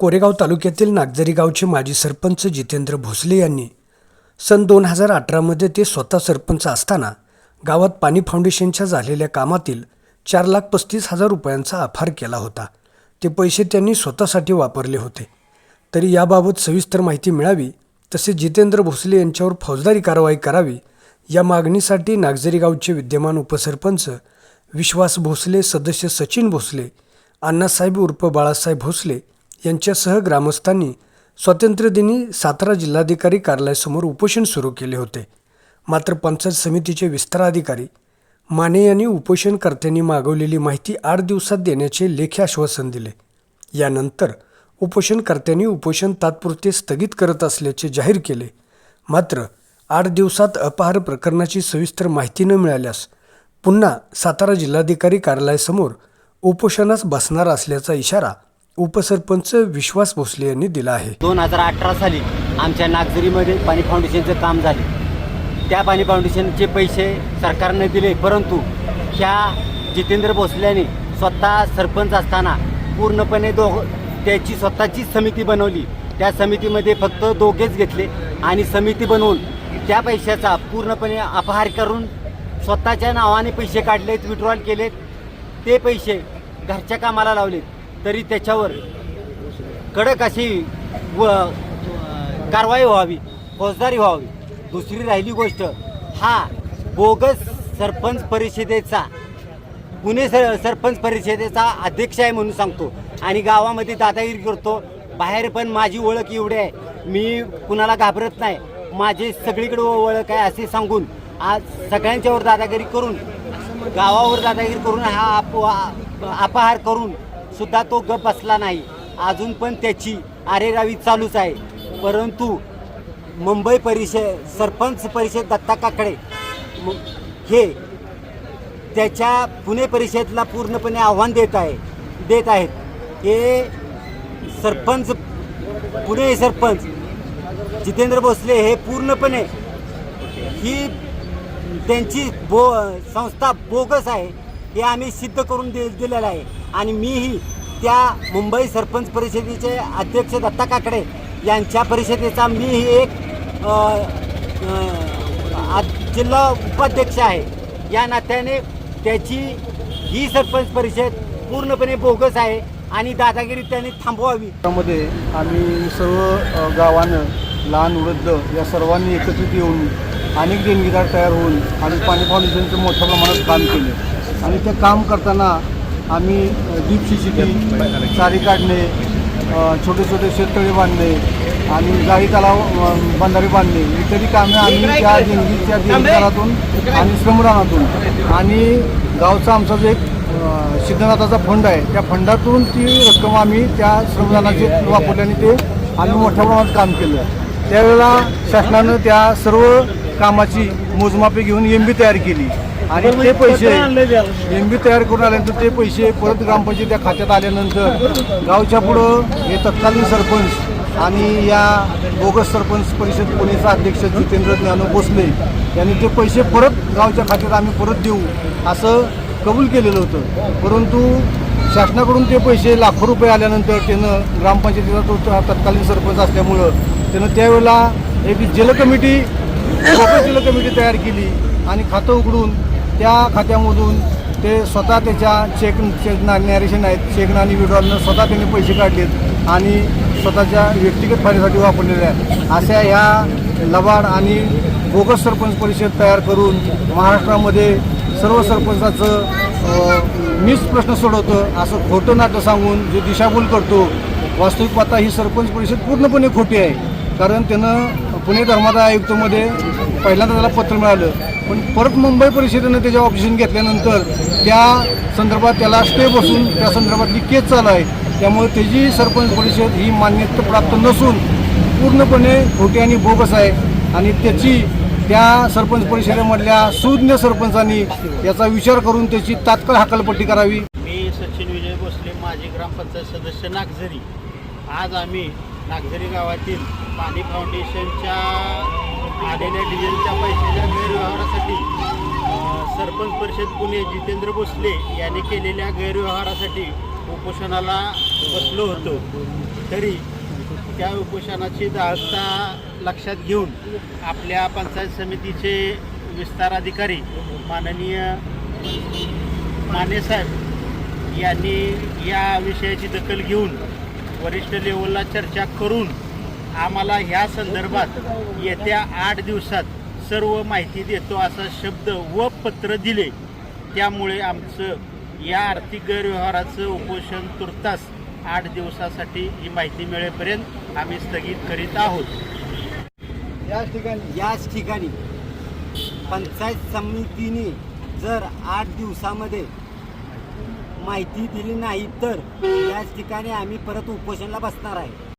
कोरेगाव तालुक्यातील नागझरी गावचे माजी सरपंच जितेंद्र भोसले यांनी सन दोन हजार अठरामध्ये ते स्वतः सरपंच असताना गावात पाणी फाउंडेशनच्या झालेल्या कामातील चार लाख पस्तीस हजार रुपयांचा आभार केला होता. ते पैसे त्यांनी स्वतःसाठी वापरले होते. तरी याबाबत सविस्तर माहिती मिळावी तसेच जितेंद्र भोसले यांच्यावर फौजदारी कारवाई करावी या मागणीसाठी नागझरी गावचे विद्यमान उपसरपंच विश्वास भोसले सदस्य सचिन भोसले अण्णासाहेब उर्फ बाळासाहेब भोसले यांच्यासह ग्रामस्थांनी स्वातंत्र्यदिनी सातारा जिल्हाधिकारी कार्यालयासमोर उपोषण सुरू केले होते. मात्र पंचायत समितीचे विस्ताराधिकारी माने यांनी उपोषणकर्त्यांनी मागवलेली माहिती आठ दिवसात देण्याचे लेखी आश्वासन दिले. यानंतर उपोषणकर्त्यांनी उपोषण तात्पुरते स्थगित करत असल्याचे जाहीर केले. मात्र आठ दिवसात अपहार प्रकरणाची सविस्तर माहिती न मिळाल्यास पुन्हा सातारा जिल्हाधिकारी कार्यालयासमोर उपोषणास बसणार असल्याचा इशारा उपसरपंच विश्वास भोसले यांनी दिला आहे. दोन हजार अठरा साली आमच्या नागझरीमध्ये पाणी फाउंडेशनचं काम झाले. त्या पाणी फाउंडेशनचे पैसे सरकारने दिले परंतु ह्या जितेंद्र भोसल्याने स्वतः सरपंच असताना पूर्णपणे दो त्याची स्वतःचीच समिती बनवली. त्या समितीमध्ये फक्त दोघेच घेतले आणि समिती बनवून त्या पैशाचा पूर्णपणे अपहार करून स्वतःच्या नावाने पैसे काढलेत विड्रॉल केलेत. ते पैसे घरच्या कामाला लावलेत. तरी त्याच्यावर कडक अशी व कारवाई व्हावी फौजदारी व्हावी. दुसरी राहिली गोष्ट हा बोगस सरपंच परिषदेचा पुणे सर सरपंच परिषदेचा अध्यक्ष आहे म्हणून सांगतो. आणि गावामध्ये दादागिरी करतो. बाहेर पण माझी ओळख एवढी आहे. मी कुणाला घाबरत नाही. माझी सगळीकडे ओळख आहे असे सांगून आज सगळ्यांच्यावर दादागिरी करून गावावर दादागिरी करून हा आप अपहार करून सुद्धा तो गप बसला नाही. अजून पण त्याची आरेरावी चालूच आहे. परंतु मुंबई परिषद सरपंच परिषद दत्ता काकडे हे त्याच्या पुणे परिषदेला पूर्णपणे आव्हान देत आहे देत आहेत. हे सरपंच पुणे सरपंच जितेंद्र भोसले हे पूर्णपणे ही त्यांची बो संस्था बोगस आहे हे आम्ही सिद्ध करून दे दिलेलं आहे. आणि मीही त्या मुंबई सरपंच परिषदेचे अध्यक्ष दत्ता काकडे यांच्या परिषदेचा मीही एक जिल्हा उपाध्यक्ष आहे. या नात्याने त्याची ही सरपंच परिषद पूर्णपणे बोगस आहे आणि दादागिरी त्याने थांबवावी. त्यामध्ये आम्ही सर्व गावानं लहान वृद्ध या सर्वांनी एकत्रित येऊन अनेक देणगीदार तयार होऊन आम्ही पाणी फाउंडेशनचं मोठ्या प्रमाणात काम केले. आणि ते काम करताना आम्ही डीप शिशिटी चारी काढणे अ, छोटे छोटे शेततळे बांधणे आणि गाडी तलाव बंधारे बांधणे. इत्यादी कामे आम्ही त्या देणगीच्या देणगीदारातून आणि श्रमदानातून. आणि गावचा आमचा जो एक सिद्धनाथाचा फंड आहे त्या फंडातून ती रक्कम आम्ही त्या श्रमदानाचे वापरल्याने ते आम्ही मोठ्या प्रमाणात काम केलं. त्यावेळेला शासनानं त्या सर्व कामाची मोजमापे घेऊन एम बी तयार केली. आणि ते पैसे एम बी तयार करून आल्यानंतर ते पैसे परत ग्रामपंचायतीच्या खात्यात आल्यानंतर गावच्या पुढं हे तत्कालीन सरपंच आणि या बोगस सरपंच परिषद पुणेचा अध्यक्ष जितेंद्र ज्ञानो भोसले यांनी ते पैसे परत गावच्या खात्यात आम्ही परत देऊ असं कबूल केलेलं होतं. परंतु शासनाकडून ते पैसे लाखो रुपये आल्यानंतर त्यानं ग्रामपंचायतीचा तो तत्कालीन सरपंच असल्यामुळं त्यानं त्यावेळेला एक जल कमिटी जल कमिटी तयार केली आणि खातं उघडून त्या खात्यामधून ते स्वतः त्याच्या चेक चेक नॅरेशन आहेत चेक आणि विड्रॉलनं स्वतः त्यांनी पैसे काढलेत आणि स्वतःच्या व्यक्तिगत फायद्यासाठी वापरलेले आहेत. अशा ह्या लबाड आणि बोगस सरपंच परिषद तयार करून महाराष्ट्रामध्ये सर्व सरपंचाचं मीच प्रश्न सोडवतं असं खोटं नाटं सांगून जो दिशाभूल करतो वास्तविक पाहता ही सरपंच परिषद पूर्णपणे खोटी आहे. कारण त्यानं पुणे धर्मादाय आयुक्तमध्ये पहिल्यांदा त्याला पत्र मिळालं. पण परत मुंबई परिषदेनं त्याच्या ऑप्शन घेतल्यानंतर त्या संदर्भात त्याला स्टे बसून त्या संदर्भातली केस चालू आहे. त्यामुळे त्याची सरपंच परिषद ही मान्यता प्राप्त नसून पूर्णपणे खोटी आणि बोगस आहे. आणि त्याची त्या सरपंच परिषदेमधल्या सुज्ञ सरपंचांनी याचा विचार करून त्याची तात्काळ हकालपट्टी करावी. मी सचिन विजय भोसले माजी ग्रामपंचायत सदस्य नागझरी. आज आम्ही नागझरी गावातील पाणी फाउंडेशनच्या आलेल्या डिझेलच्या पैशाच्या गैरव्यवहारासाठी सरपंच परिषद पुणे जितेंद्र भोसले यांनी केलेल्या गैरव्यवहारासाठी उपोषणाला बसलो होतो. तरी त्या उपोषणाची दाहकता लक्षात घेऊन आपल्या पंचायत समितीचे विस्तार अधिकारी माननीय मानेसाहेब यांनी या विषयाची दखल घेऊन वरिष्ठ लेवलला चर्चा करून आम्हाला ह्या संदर्भात येत्या आठ दिवसात सर्व माहिती देतो असा शब्द व पत्र दिले. त्यामुळे आमचं या आर्थिक गैरव्यवहाराचं उपोषण तुर्तास आठ दिवसासाठी ही माहिती मिळेपर्यंत आम्ही स्थगित करीत आहोत. याच ठिकाणी याच ठिकाणी पंचायत समितीने जर आठ दिवसामध्ये माहिती दिली नाही तर. याच ठिकाणी आम्ही परत उपोषणला बसणार आहे.